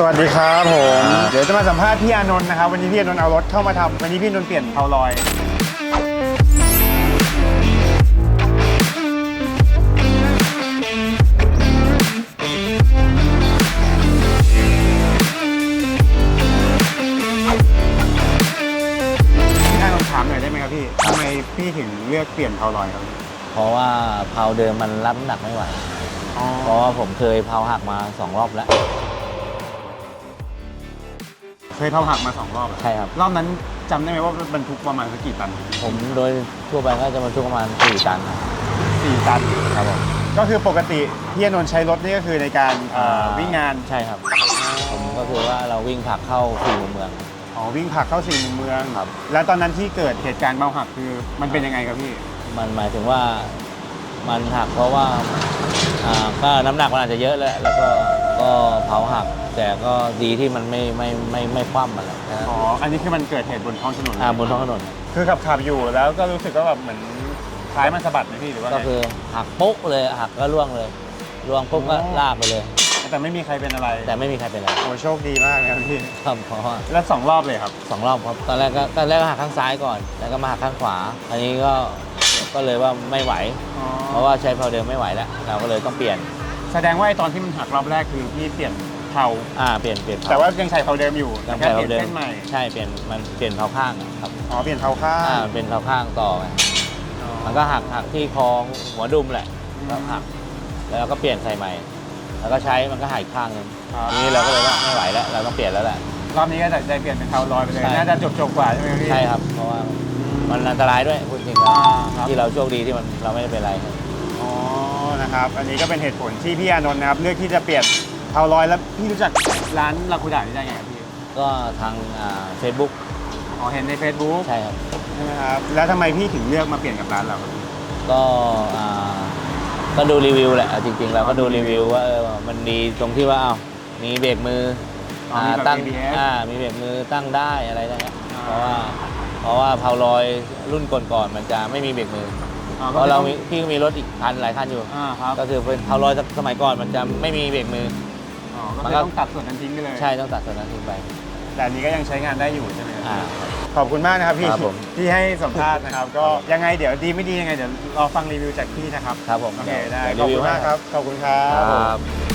สวัสดีครับผม เดี๋ยวจะมาสัมภาษณ์พี่อานนท์นะครับ วันนี้พี่อานนท์เอารถเข้ามาทำวันนี้พี่อานนท์เปลี่ยนเพาลอย พี่อานนท์ถามหน่อยได้ไหมครับพี่ทำไมพี่ถึงเลือกเปลี่ยนเพาลอยครับเพราะว่าเพาเดิมมันรับน้ำหนักไม่ไหว อ๋อเพราะว่าผมเคยเพาหักมาสองรอบแล้ว เคยเพาหักมาสองรอบอะใช่ครับ รอบนั้นจำได้ไหมว่าบรรทุกประมาณสักกี่ตันผมโดยทั่วไปก็จะบรรทุกประมาณ4ตันครับสี่ตัน ครับผมก็คือปกติพี่อานนท์ใช้รถนี่ก็คือในการเอ่อวิ่งงานใช่ครับ ผมก็คือว่าเราวิ่งผลักเข้าสี่มุมเมือง อ๋อวิ่งผลักเข้าสี่มุมเมืองครับ แล้วตอนนั้นที่เกิดเหตุการณ์เมาหักคือมันเป็นยังไงครับพี่ มันหมายถึงว่ามันหักเพราะว่าอ่าก็น้ำหนักมันอาจจะเยอะแล้วแล้วก็ ก็เผาหัก แต่ก็ดีที่มันไม่ไม่ไม่ไม่คว่ำมันแหละนะอ๋อ อันนี้คือมันเกิดเหตุบนท้องถนนอ่าบนท้องถนนคือขับขับอยู่แล้วก็รู้สึกว่าแบบเหมือนท้ายมันสะบัดไหมพี่หรือว่าก็ไงคือหักปุ๊บเลยหักก็ล่วงเลยล่วงปุ๊บก็อ๋อลากไปเลย แต่ไม่มีใครเป็นอะไรแต่ไม่มีใครเป็นอะไรโอ้โชคดีมากนะครับพี่ ครับเพราะว่า แล้วสองรอบเลยครับ สองรอบครับตอนแรกก็ตอนแรกก็หักข้างซ้ายก่อน แล้วก็มาหักข้างขวา อันนี้ก็ก็เลยว่าไม่ไหวอ๋อเพราะว่าใช้เพาเดิมไม่ไหวแล้ว เราก็เลยต้องเปลี่ยน แสดงว่าไอ้ตอนที่มันหักรอบแรกคือพี่เปลี่ยนเผาอ่าเปลี่ยนเปลี่ยนเผแต่ว่ายังใช้เผาเดิมอยู่ยังแค่ใช้เปลี่ยนเพาเดิมเส้นใหม่ใช่เปลี่ยนมันเปลี่ยนเผาข้างอะครับอ๋อเปลี่ยนเผาข้างอ่ามันเป็นเผาข้างต่อไงมันก็หักหักที่คองหัวดุมแหละแล้วหักแล้วเราก็เปลี่ยนใส่ใหม่ แล้วก็ใช้มันก็หายข้างหนึงครับทีนี้เราก็เลยว่าไม่ไหวแล้วเราต้องเปลี่ยนแล้วแหละ รอบนี้ก็ตัดใจเปลี่ยนเป็นเผาลอยไปเลยใช่ น่าจะจบจบๆกว่าใช่ไหมพี่ใช่ครับ เพราะว่ามันอันตรายด้วยพูดจริงแล้วอ่าครับที่เราโชคดีที่มันเราไม่ได้เป็นไรครับ อ๋อ นะครับ อันนี้ก็เป็นเหตุผลที่พี่อานนท์นะครับเลือกที่จะเปลี่ยนเผาลอยแล้วพี่รู้จักร้านลาคูดานี่ได้ไงครับพี่ก็ทางเฟซบุ๊กอ๋อเห็นใน Facebook ใช่ครับใช่ไหมครับ แล้วทำไมพี่ถึงเลือกมาเปลี่ยนกับร้านเราครับก็อ่าก็ดูรีวิวแหละเอาจริงๆเราก็ดูรีวิวว่าเออมันดีตรงที่ว่าอ้าวมีเบรกมืออ๋อมีแบบ ตั้ง ABS อ่ามีเบรกมือตั้งได้อะไรได้เงี้ยอ่าเพราะว่าเพราะว่าเพาลอยรุ่นก่อนๆมันจะไม่มีเบรกมือ อ๋อเพก็ราะเราต้องมีพี่ก็มีรถอีกคันหลายคันอยู่ อ่าครับก็คือเป็นเพาลอยสมัยก่อนมันจะไม่มีเบรกมือ อ๋อก็มันคือก็ ต้องตัดส่วนนั้นทิ้งไปเลยใช่ต้องตัดส่วนนั้นทิ้งไปแต่อันนี้ก็ยังใช้งานได้อยู่ใช่ไหมครับอ่า ขอบคุณมากนะครับพี่ครับผม ที่ให้สัมภาษณ์นะครับ ก็ยังไงเดี๋ยวดีไม่ดียังไงเดี๋ยวรอฟังรีวิวจากพี่นะครับครับผมโอเคเยวได้เยวขอบรีวิคุวณมากให้ครับขอบคุณครับครับ